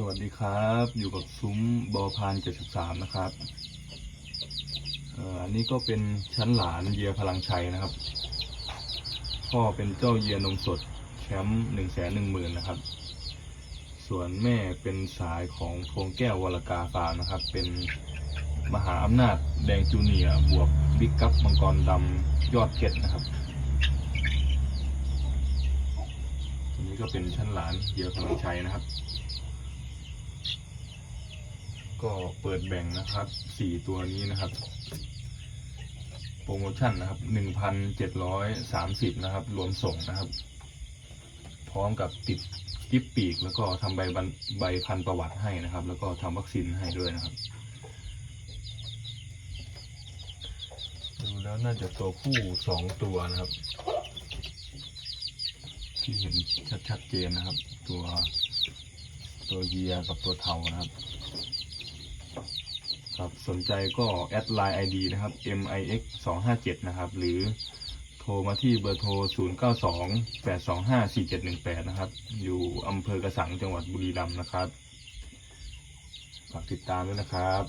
สวัสดีครับ อยู่กับซุ้มบอพาน73 นะครับอันนี้ก็เป็นชั้นหลานเยียพลังชัยนะครับ พ่อเป็นเจ้าเยียนมสดแชมป์หนึ่งแสนหนึ่งหมื่นนะครับ ส่วนแม่เป็นสายของพวงแก้ววรกาฟาร์มนะครับ เป็นมหาอำนาจแดงจูเนียบวกบิ๊กกัปมังกรดำยอดเพชรนะครับอันนี้ก็เป็นชั้นหลานเยียพลังชัยนะครับ ก็เปิดแบ่งนะครับสี่ตัวนี้นะครับ โปรโมชั่นนะครับหนึ่งพันเจ็ดร้อยสามสิบนะครับ รวมส่งนะครับ พร้อมกับติดกิฟปีก แล้วก็ทำใบบใบพันธุ์ประวัติให้นะครับ แล้วก็ทำวัคซีนให้ด้วยนะครับ ดูแล้วน่าจะตัวผู้สองตัวนะครับ ที่เห็นชัดๆเจนนะครับ ตัวตัวเยียกับตัวเทานะครับ ครับสนใจก็แอดไลน์ ID นะครับ mix 2 5 7นะครับ หรือโทรมาที่เบอร์โทร 0 9 2 8 2 5 4 7 1 8 นะครับ อยู่อำเภอกระสังจังหวัดบุรีรัมย์นะครับ ฝากติดตามด้วยนะครับ